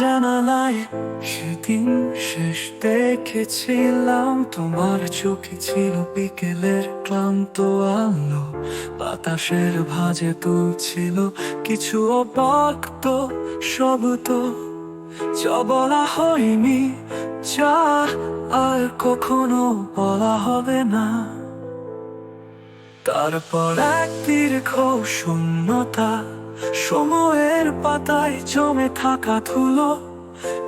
জানালায় সেদিন শেষ দেখেছিলাম। তোমার চোখে ছিল বিকেলের ক্লান্ত আলো, বাতাসের ভাজে তুলছিল কিছু অবাক্ত শব্দ। যা বলা হয়নি, যা আর কখনো বলা হবে না। তারপর এক দীর্ঘ শূন্যতা সময়ের পাতায় জমে থাকা ধুলো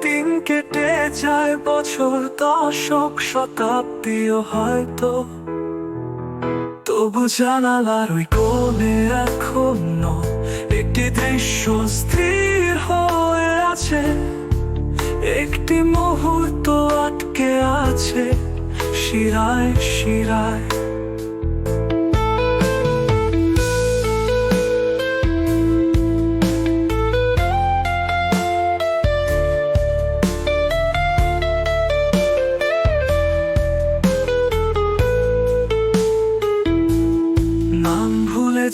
দিন কেটে যায় বছর দশক শতাব্দীও হয়তো। তবু জানালার ওই কোণে এখনও একটি দৃশ্য স্থির হয়ে আছে। একটি মুহূর্ত আটকে আছে শিরায় শিরায়।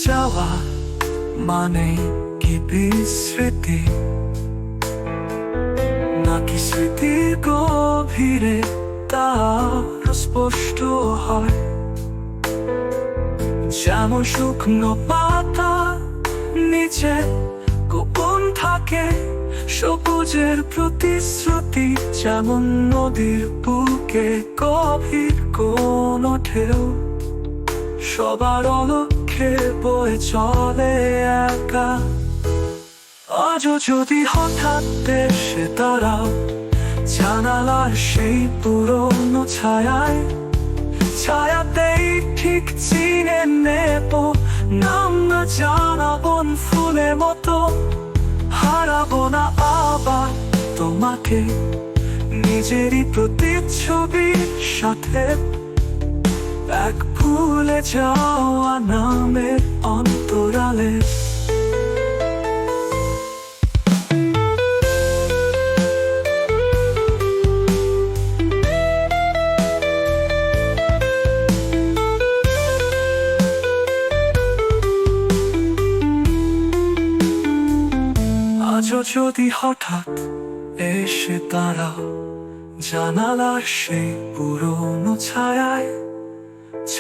যাওয়া মানে কি বিস্মৃতি? নাকি স্মৃতির গভীরে তা স্পষ্ট হয়? যেমন শুকনো পাতা নিচে গোপন থাকে সবুজের প্রতিশ্রুতি, যেমন নদীর বুকে গভীর কোন ঢেউ। সবার অলক্ষে বয়ে চলে একা। আজও যদি হঠাৎ দেশে দাঁড়াও, জানালার সেই পুরনো ছায়ায়, ছায়াতেই ঠিক চিনে নেব, নাম না জানাবন ফুলের মতো। হারাবো না আবার তোমাকে, নিজেরই প্রতিচ্ছবির সাথে। এক ভুলে যাওয়া নামের অন্তরালে। আজও যদি হঠাৎ এসে তারা জানালার সেই পুরনো ছায়ায়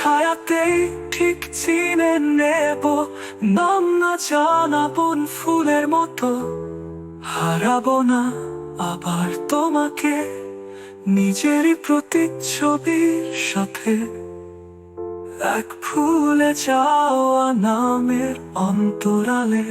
ছায়াতেই ঠিক চিনে নেব, নাম না জানাবন ফুলের মতো। হারাবো না আবার তোমাকে, নিজেরই প্রতিচ্ছবির সাথে। এক ভুলে যাওয়া নামের অন্তরালে